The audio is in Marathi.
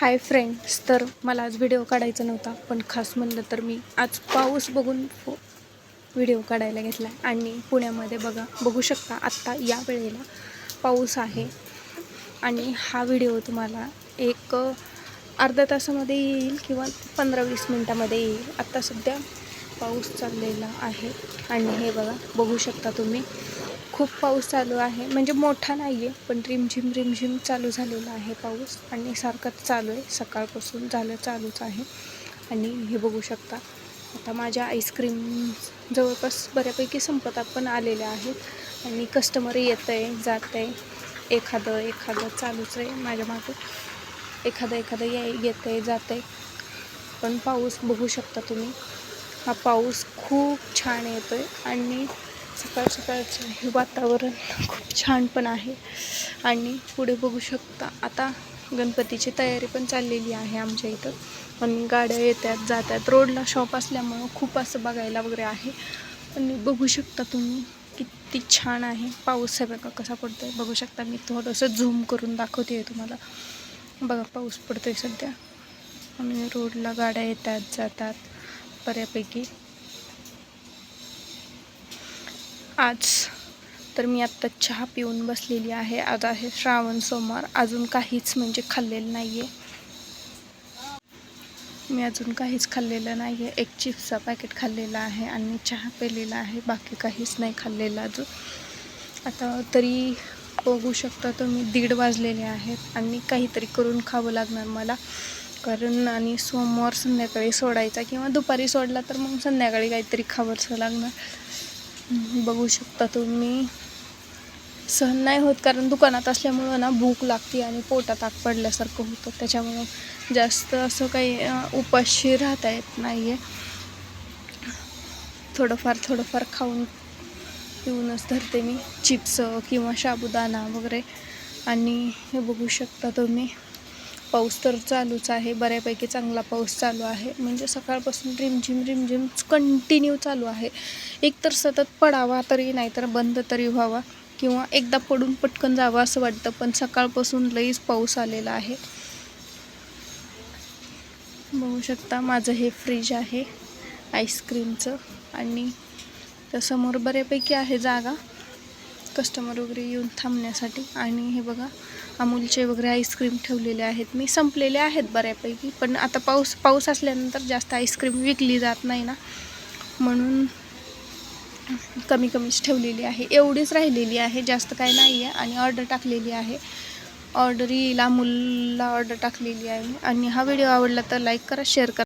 हाय फ्रेंड्स तर मला आज व्हिडिओ काढायचा नव्हता पण खास म्हणलं तर मी आज पाऊस बघून फो व्हिडिओ काढायला घेतला आणि पुण्यामध्ये बघा बघू शकता आत्ता या वेळेला पाऊस आहे. आणि हा व्हिडिओ तुम्हाला एक अर्धा अर्ध्या तासामध्ये येईल किंवा पंधरा वीस मिनटामध्ये येईल. आत्ता सध्या पाऊस चाललेला आहे. आणि हे बघा बघू शकता तुम्ही. खूप पाऊस चालू आहे. म्हणजे मोठा नाही आहे पण रिमझिम रिमझिम चालू झालेला आहे पाऊस. आणि सारखाच चालू आहे. सकाळपासून झालं चालूच आहे. आणि हे बघू शकता आता माझ्या आईस्क्रीम जवळपास बऱ्यापैकी संपतात पण आलेल्या आहेत. आणि कस्टमर येतं आहे जात आहे एखादं एखादं चालूच आहे माझ्या मागे. एखादं एखादं ये येतं आहे जातं आहे पण पाऊस बघू शकता तुम्ही. हा पाऊस खूप छान येतो आहे आणि सकाळ सकाळचं हे वातावरण खूप छान पण आहे. आणि पुढे बघू शकता आता गणपतीची तयारी पण चाललेली आहे आमच्या इथं. आणि गाड्या येतात जातात. रोडला शॉप असल्यामुळं खूप असं बघायला वगैरे आहे. आणि बघू शकता तुम्ही किती छान आहे. पाऊस आहे बघा कसा पडतो आहे बघू शकता मी थोडंसं झूम करून दाखवते आहे तुम्हाला. बघा पाऊस पडतो आहे सध्या. आणि रोडला गाड्या येतात जातात. बऱ्यापैकी आज तर मी आत्ता चहा पिऊन बसलेली आहे. आज आहे श्रावण सोमवार. अजून काहीच म्हणजे खाल्लेलं नाही आहे मी अजून काहीच खाल्लेलं नाही आहे एक चिप्सचा पॅकेट खाल्लेला आहे आणि चहा पिलेला आहे. बाकी काहीच नाही खाल्लेलं अजून. आता तरी बघू शकता तुम्ही दीड वाजलेले आहेत आणि काहीतरी करून खावं लागणार मला. कारण आणि सोमवार संध्याकाळी सोडायचा किंवा दुपारी सोडला तर मग संध्याकाळी काहीतरी खावंसं लागणार. बघू शकता तुम्ही. सहन नाही होत कारण दुकानात असल्यामुळं ना भूक लागते आणि पोटात आग पडल्यासारखं होतं. त्याच्यामुळं जास्त असं काही उपाशी राहता येत नाही आहे थोडंफार थोडंफार खाऊन पिऊनच धरते मी. चिप्स किंवा साबुदाणा वगैरे. आणि हे बघू शकता तुम्ही. पाऊस तर चालूच आहे बऱ्यापैकी चांगला पाऊस चालू आहे. म्हणजे सकाळपासून रिमझिम रिमझिम कंटिन्यू चालू आहे. एकतर सतत पडावा तरी नाहीतर बंद तरी व्हावा किंवा एकदा पडून पटकन जावं असं वाटतं पण सकाळपासून लईच पाऊस आलेला आहे. बघू शकता माझं हे फ्रीज आहे आईस्क्रीमचं आणि त्या समोर बऱ्यापैकी आहे जागा. कस्टमर वगैरे येऊन थांबण्यासाठी. आणि हे बघा अमूलचे वगैरे आईस्क्रीम ठेवलेले आहेत. मी संपलेले आहेत बऱ्यापैकी पण आता पाऊस पाऊस असल्यानंतर जास्त आईस्क्रीम विकली जात नाही ना. म्हणून कमी कमीच ठेवलेली आहे. एवढीच राहिलेली आहे जास्त काय नाही आहे आणि ऑर्डर टाकलेली आहे. ऑर्डर येईल अमूलला ऑर्डर टाकलेली आहे आणि हा व्हिडिओ आवडला तर लाईक करा शेअर करा.